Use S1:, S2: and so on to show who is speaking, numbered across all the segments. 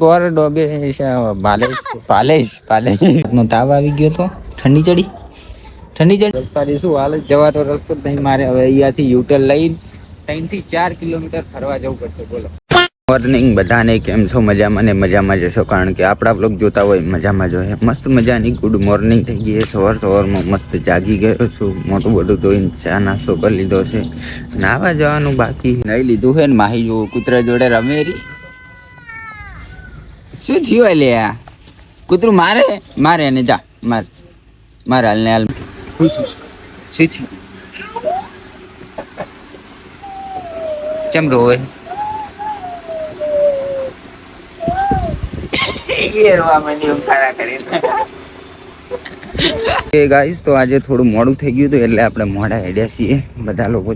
S1: ઓર ડોગે પાલેશ પાલેશ પાલેશ નો તાવ આવી ગયો તો? ઠંડી ચડી? ઠંડી ચડી? રસ્તાની શું હાલ જવાનો રસ્તો જ નહીં મારે. હવે અહીંયાથી યુટર લઈ ત્રણથી ચાર કિલોમીટર ફરવા જવું પડશે. બોલો. મોર્નિંગ બધાને કેમ છો? મજામાં ને મજામાં જશો કારણ કે આપણા બ્લોગ જોતા હોય મજામાં જોઈએ મસ્ત મજાની ગુડ મોર્નિંગ થઈ ગઈ સવાર સવારમાં મસ્ત જાગી ગયો છું. મોટું બધું ધોઈને ચા નાસ્તો કરી લીધો છે. નાવા જવાનું બાકી. નહીં લીધું છે ને માહી જો કૂતરા જોડે રમેરી શું થયું લે આ? કૂતરું મારે? મારે એને જા માર મારે હાલ. ને હાલ શું થયું? ચમ રોવે? એ ગાઈસ તો આજે થોડું મોડું થઈ ગયું હતું એટલે આપણે મોડા હેડ્યા છીએ. બધા લોકો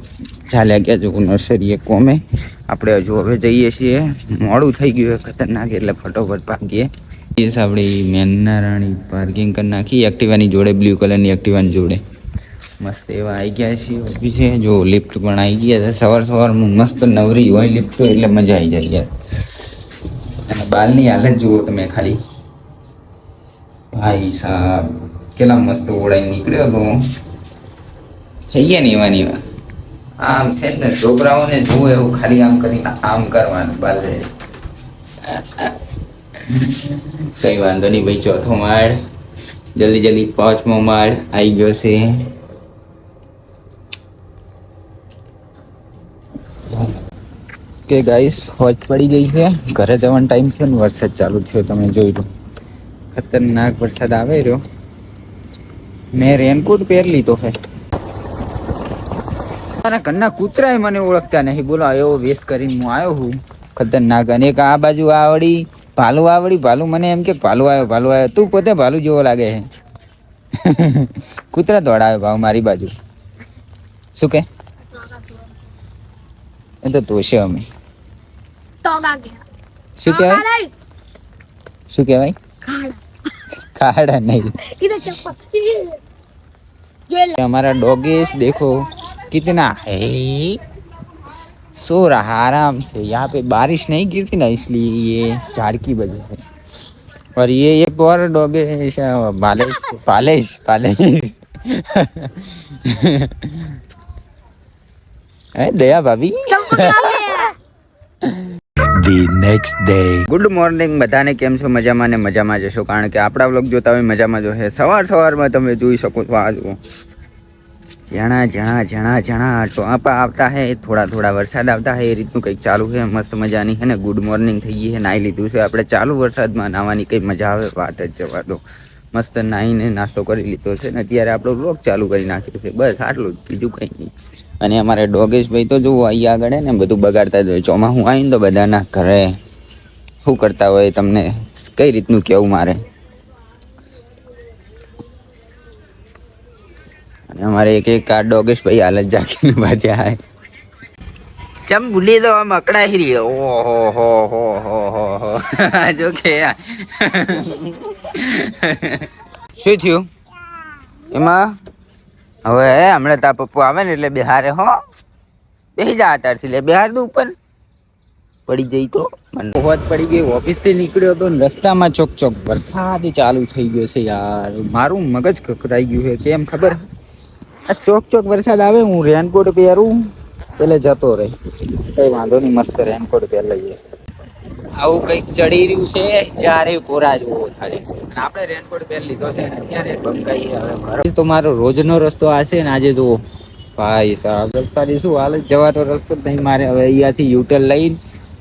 S1: ચાલ્યા ગયા જો નર્સરીએ કોમે. આપણે હજુ હવે જઈએ છીએ. મોડું થઈ ગયું ખતરનાક એટલે ફટોફટ ભાગીએ. એ આપણી મેનના રાણી પાર્કિંગ કરી નાખી. એક્ટિવાની જોડે બ્લુ કલરની એક્ટિવાની જોડે. મસ્ત એવા આવી ગયા છીએ. ઊભી છે. જો લિફ્ટ પણ આવી ગયા છે. સવાર સવારમાં મસ્ત નવરી હોય લિફ્ટ એટલે મજા આવી જાય યાર. અને બાલની હાલત જુઓ તમે ખાલી. ભાઈ સાહેબ કેટલા મસ્ત ઓળાઈ નીકળ્યો તો. થઈ ગયા ને એવા ને એવા? આમ છે ને છોકરાઓને જુએ એવું ખાલી આમ કરીને આમ કરવાનું, બાલે. કઈ વાંધો નહીં, ભાઈ, ચોથો માળ. જલ્દી જલ્દી, પાંચમો માળ આવી ગયો છે. કે ગાઈસ હોજ પડી ગઈ છે. ઘરે જવાનો ટાઈમ છે ને, વરસાદ ચાલુ થયો, તમે જોઈ લો. ખતરનાક વરસાદ આવે રહ્યો. મેં રેનકોટ પહેર લીધો છે. મારા ઘરના કૂતરાય મને ઓળખતા નહીં. બોલો એવો વેસ્ટ કરીને હું આવ્યો હું. ખતરનાક. અને એક આ બાજુ આવડી ભાલુ આવડી. ભાલુ મને એમ કે ભાલુ આવ્યો ભાલુ આવ્યો. તું પોતે ભાલુ જેવો લાગે છે. કૂતરા દોડાવે ભાવ મારી બાજુ. શું કે? એ તો તોશે અમે. શું કહેવાય? શું કહેવાય? ખાડા નહીં. અમારા ડોગીસ દેખો. कितना है सो रहा आराम से यहाँ पे बारिश नहीं गिरती ना इसलिए ये झाड़ की वजह से और ये एक और डॉग है ऐसा पालेश पालेश पालेश है दया भाभी
S2: the next day.
S1: Good morning બધાને કેમ છો મજામાં ને મજામાં જશો કારણ કે આપણા બ્લોગ જોતા હોય મજામાં જો છે સવાર સવારમાં તમે જોઈ શકો છો આ જુઓ ઝાણા જણા જણા જણા ટોપા આવતા હે, થોડા થોડા વરસાદ આવતા હે, એ રીતનું કંઈક ચાલુ છે મસ્ત મજાની છે ને. ગુડ મોર્નિંગ થઈ ગઈ છે નાહી લીધું છે. આપણે ચાલુ વરસાદમાં નાહવાની કંઈ મજા આવે? વાત જ જવા દો. મસ્ત નાહીને નાસ્તો કરી લીધો છે ને, અત્યારે આપણો બ્લોગ ચાલુ કરી નાખ્યો છે. બસ, આટલું બીજું કંઈ નહીં. અને અમારે ડોગેશભાઈ તો જુઓ અહીંયા આગળ ને, બધું બગાડતા જ હોય. ચોમાસું આવીને તો બધાના ઘરે શું કરતા હોય તમને? કઈ રીતનું કહેવું મારે? અને અમારે એક એક કાર્ડ ડોગેશ ભાઈ હાલત જાગીને બાજ્યા હાય ચમ ભૂલી દો આમ અકડાઈ રહી. ઓહો હો હો હો હો હો જો કે શું થયું? એમાં? હવે હમણાં તા પપ્પુ આવે ને એટલે બિહારે હો. બેસી જા અત્યારથી લે. બિહાર તો ઉપર પડી જઈ તો. હોત પડી ગઈ ઓફિસથી નીકળ્યો તો રસ્તામાં ચોક ચોક વરસાદ ચાલુ થઈ ગયો છે યાર. મારું મગજ કકરાઈ ગયું છે. કેમ ખબર? આ ચોક ચોક વરસાદ આવે, હું રેનકોટ પહેરું પેલે જતો રહે. કઈ વાંધો નહીં, મસ્ત રેનકોટ પહેર લઈએ આવું કંઈક ચડી રહ્યું છે, જ્યારે કોરા જોવો થાય. આપણે રેનકોટ પહેર લીધો છે અત્યારે બંકાઈ હવે ઘર. તો મારો રોજનો રસ્તો આ છે ને, આજે જુઓ ભાઈ સાહેબ રસ્તા શું હાલ જવાનો રસ્તો નહીં, મારે હવે અહીંયાથી યુટર લઈને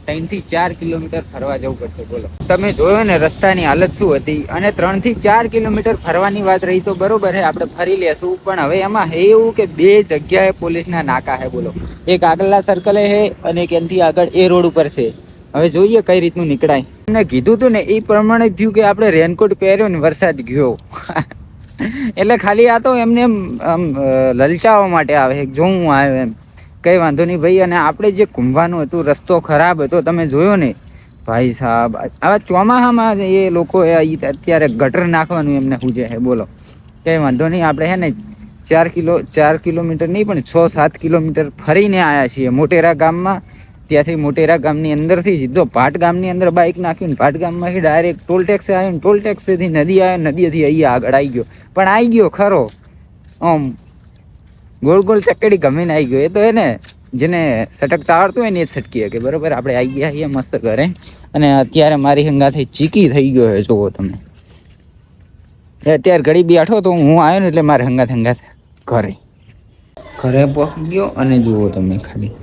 S1: ત્રણથી ચાર કિલોમીટર ફરવા જવું પડશે, બોલો. તમે જોયો ને, રસ્તાની હાલત શું હતી? અને ત્રણથી ચાર કિલોમીટર ફરવાની વાત રહી તો બરોબર છે આપણે ફરી લેશું. પણ હવે એમાં હે એવું કે બે જગ્યાએ પોલીસના નાકા હે, બોલો. એક આગળના સર્કલે હે અને એક એનથી આગળ એ રોડ ઉપર છે. હવે જોઈએ કઈ રીતનું નીકળાય. મેં કીધું તું ને, એ પ્રમાણે થયું કે આપણે રેનકોટ પહેર્યો ને, વરસાદ ગયો. એટલે ખાલી આ તો એમને એમ, આમ લલચાવવા માટે આવે જો હું આવ્યો એમ. કંઈ વાંધો નહીં ભાઈ. અને આપણે જે ઘૂમવાનું હતું, રસ્તો ખરાબ હતો, તમે જોયો ને ભાઈ સાહેબ આવા ચોમાસામાં એ લોકો અત્યારે ગટર નાખવાનું એમને પૂજે છે. બોલો. કંઈ વાંધો નહીં, આપણે હે ને ચાર કિલો, ચાર કિલોમીટર નહીં, પણ છ, સાત કિલોમીટર ફરીને આવ્યા છીએ. મોટેરા ગામમાં. ત્યાંથી મોટેરા ગામની અંદરથી સીધો ભાટ ગામની અંદર બાઇક નાખ્યું ભાટ ગામમાંથી ડાયરેક્ટ ટોલ ટેક્સ આવ્યો ટોલ ટેક્સથી નદી આવ્યો નદીથી અહીંયા આગળ આવી ગયો. પણ આવી ગયો ખરો. આમ ગોળ ગોળ ચકડી ગમીને આવી ગયો. એ તો એને જેને સટકતા આવડતું હોય ને એ જ સટકી શકે. બરાબર? આપણે આવી ગયા છીએ મસ્ત ઘરે. અને અત્યારે મારી હંગાથી ચીકી થઈ ગયો છે. જુઓ તમે. અત્યારે ઘડી બેઠો તો હું આવ્યો ને એટલે મારે હંગાત હંગાથ ઘરે. ઘરે પહોંચી ગયો અને જુઓ તમે ખાલી.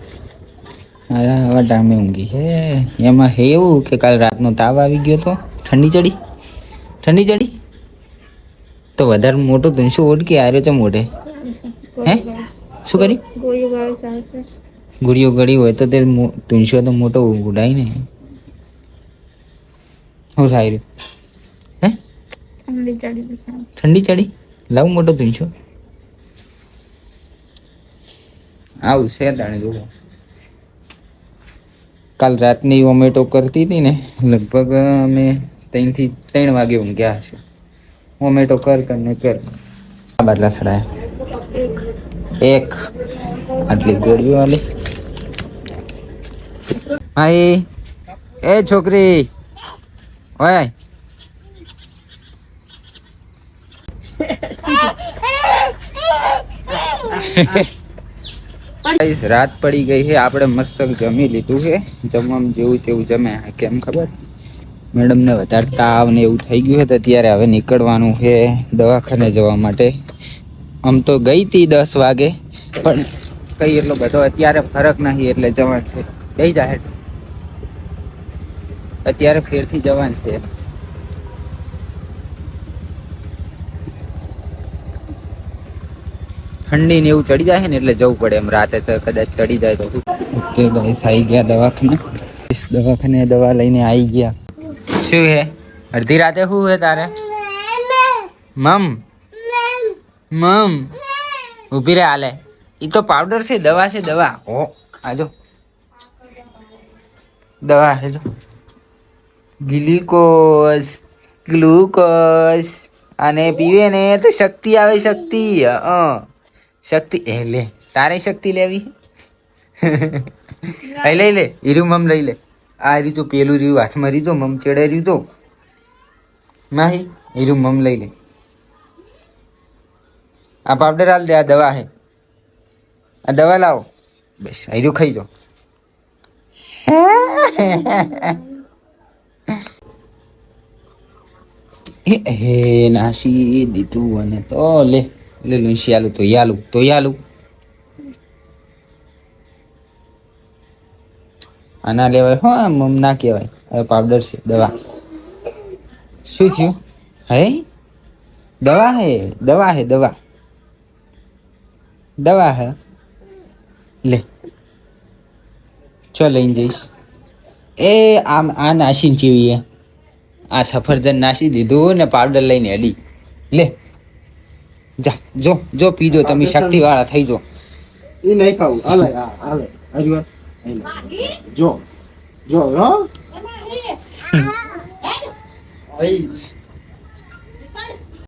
S1: આવા ટામે ઊંઘી છે. એમાં હે એવું કે કાલ રાતનો તાવ આવી ગયો તો? ઠંડી ચડી? ઠંડી ચડી? તો વધારે મોટો ધૂનશું ઓળખી? આવ્યો છે મોઢે હે? શું કરી?
S3: ગોળીઓ
S1: ગળી હોય તો તે ધૂનશો તો મોટો ઉડાય ને. હું રહ્યું હે?
S3: ઠંડી ચડી?
S1: લાવ મોટો ધૂનશો આવું છે તાણે જોવો. કાલ રાતની ઓમેટો કરતી હતી ને, લગભગ અમે ત્રણથી ત્રણ વાગે ઊંઘ્યા હશે. ઓમેટો કર કર ને કર. બાટલા સડાયા.
S3: એક.
S1: આટલી ગોળવી વાલી. ભાઈ, એ છોકરી. ઓય. રાત પડી ગઈ છે. આપણે મસ્ત જમી લીધું છે. જમવામાં જેવું તેવું જમે. કેમ ખબર? મેડમને વધારે તાવ ને એવું થઈ ગયું છે, તો અત્યારે હવે નીકળવાનું છે દવાખાને જવા માટે. આમ તો ગઈ હતી દસ વાગે પણ કઈ એટલો બધો અત્યારે ફરક નહીં એટલે જવાન છે. કઈ જાહેર અત્યારે ફેરથી જવાન છે. ઠંડી ને એવું ચડી જાય ને એટલે જવું પડે એમ. રાતે તો કદાચ ચડી જાય તો ઓકે ગાઈસ આવી ગયા દવાખાને. દવાખાને દવા લઈને આવી ગયા. શું હે? અડધી રાતે શું હે તારે? મમ. મમ. ઊભી રે હાલે. એ તો પાવડર છે દવા છે દવા. ઓ. આજો. દવા છે જો ગ્લુકોઝ ગ્લુકોઝ. અને પીવે ને તો શક્તિ આવે શક્તિ. અ શક્તિ. એ લે તારે શક્તિ લેવી? એ લઈ લે હીરું મમ લઈ લે. આ રહ્યું પેલું રહ્યું હાથમાં રીતો મમ ચડે રહ્યું તો માહી હીરું મમ લઈ લે. આ પાવડર હાલ દે, આ દવા હે. આ દવા લાવો. બસ આઈરો ખાઈ જાઓ. હે નાસી દીધું અને તો લે લે લુંસી આલું, તો યાલું તો યાલું. આના લેવાય, હો મમ ના કહેવાય. હવે પાવડર છે, દવા. શું થયું? હે? દવા હે દવા હે, દવા. દવા હે? લે. ચો લઈને જઈશ. એ આમ આ નાસી ચીવીએ આ સફરજન નાસી દીધું ને પાવડર લઈને અડી. લે. જા જો જો પીજો. તમે શક્તિવાળા થઈ જો.
S4: એ નહીં ખાવું. હાલે હાલે. હજુ જો. જો હો.